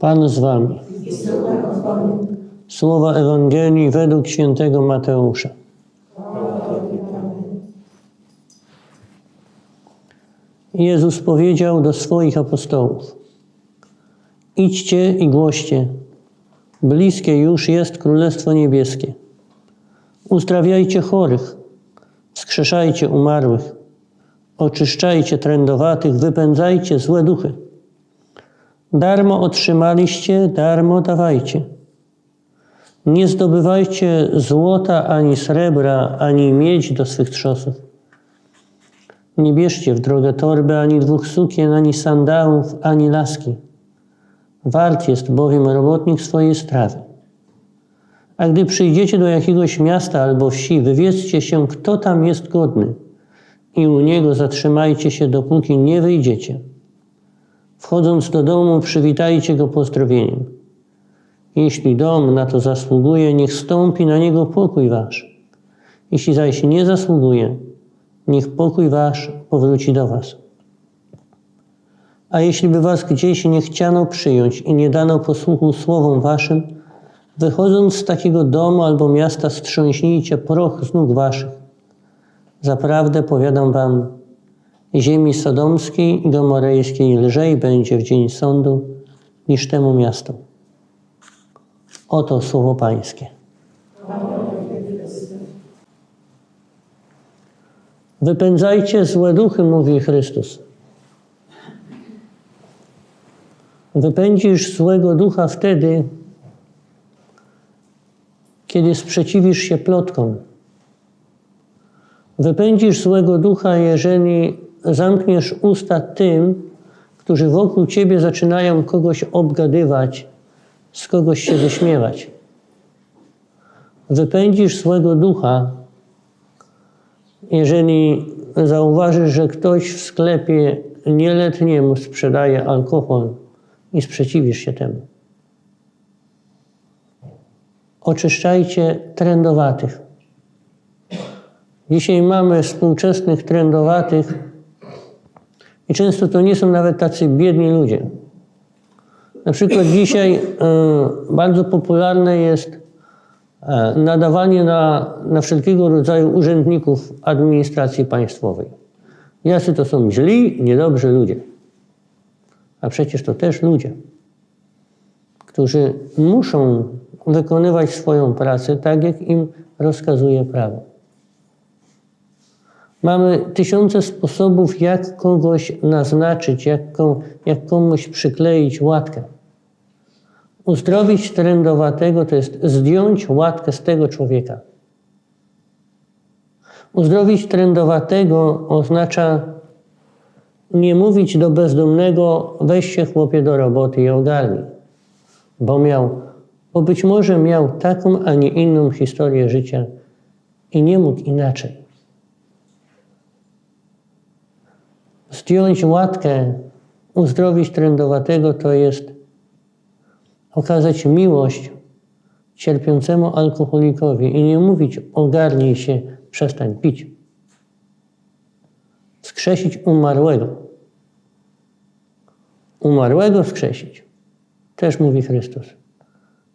Pan z wami. Słowa Ewangelii według świętego Mateusza. Jezus powiedział do swoich apostołów: Idźcie i głoście, bliskie już jest Królestwo Niebieskie. Uzdrawiajcie chorych, wskrzeszajcie umarłych, oczyszczajcie trędowatych, wypędzajcie złe duchy. Darmo otrzymaliście, darmo dawajcie. Nie zdobywajcie złota ani srebra, ani miedź do swych trzosów. Nie bierzcie w drogę torby ani dwóch sukien, ani sandałów, ani laski. Wart jest bowiem robotnik swojej strawy. A gdy przyjdziecie do jakiegoś miasta albo wsi, wywiedzcie się, kto tam jest godny i u niego zatrzymajcie się, dopóki nie wyjdziecie. Wchodząc do domu, przywitajcie go pozdrowieniem. Jeśli dom na to zasługuje, niech stąpi na niego pokój wasz. Jeśli zaś nie zasługuje, niech pokój wasz powróci do was. A jeśli by was gdzieś nie chciano przyjąć i nie dano posłuchu słowom waszym, wychodząc z takiego domu albo miasta, strząśnijcie proch z nóg waszych. Zaprawdę powiadam wam, ziemi sodomskiej i gomorejskiej lżej będzie w dzień sądu niż temu miastu. Oto słowo Pańskie. Wypędzajcie złe duchy, mówi Chrystus. Wypędzisz złego ducha wtedy, kiedy sprzeciwisz się plotkom. Wypędzisz złego ducha, jeżeli zamkniesz usta tym, którzy wokół ciebie zaczynają kogoś obgadywać, z kogoś się wyśmiewać. Wypędzisz złego ducha, jeżeli zauważysz, że ktoś w sklepie nieletniemu sprzedaje alkohol i sprzeciwisz się temu. Oczyszczajcie trendowatych. Dzisiaj mamy współczesnych trendowatych i często to nie są nawet tacy biedni ludzie. Na przykład dzisiaj y, bardzo popularne jest y, nadawanie na, na wszelkiego rodzaju urzędników administracji państwowej. Jacy to są źli, niedobrzy ludzie. A przecież to też ludzie, którzy muszą wykonywać swoją pracę tak, jak im rozkazuje prawo. Mamy tysiące sposobów, jak kogoś naznaczyć, jak, jak komuś przykleić łatkę. Uzdrowić trędowatego to jest zdjąć łatkę z tego człowieka. Uzdrowić trędowatego oznacza nie mówić do bezdomnego, weź się chłopie do roboty i ogarnij, bo miał, bo być może miał taką, a nie inną historię życia i nie mógł inaczej. Zdjąć łatkę, uzdrowić trędowatego to jest okazać miłość cierpiącemu alkoholikowi i nie mówić ogarnij się, przestań pić. Wskrzesić umarłego. Umarłego wskrzesić, też mówi Chrystus,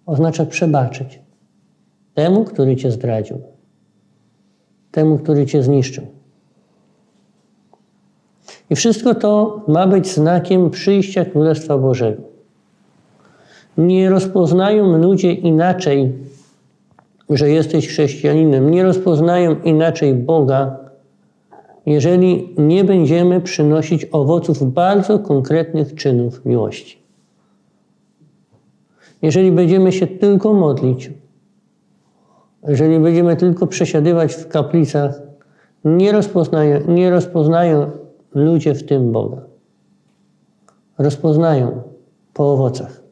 oznacza przebaczyć temu, który cię zdradził, temu, który cię zniszczył. I wszystko to ma być znakiem przyjścia Królestwa Bożego. Nie rozpoznają ludzie inaczej, że jesteś chrześcijaninem, nie rozpoznają inaczej Boga, jeżeli nie będziemy przynosić owoców bardzo konkretnych czynów miłości. Jeżeli będziemy się tylko modlić, jeżeli będziemy tylko przesiadywać w kaplicach, nie rozpoznają, nie rozpoznają ludzie w tym Boga. Rozpoznają po owocach.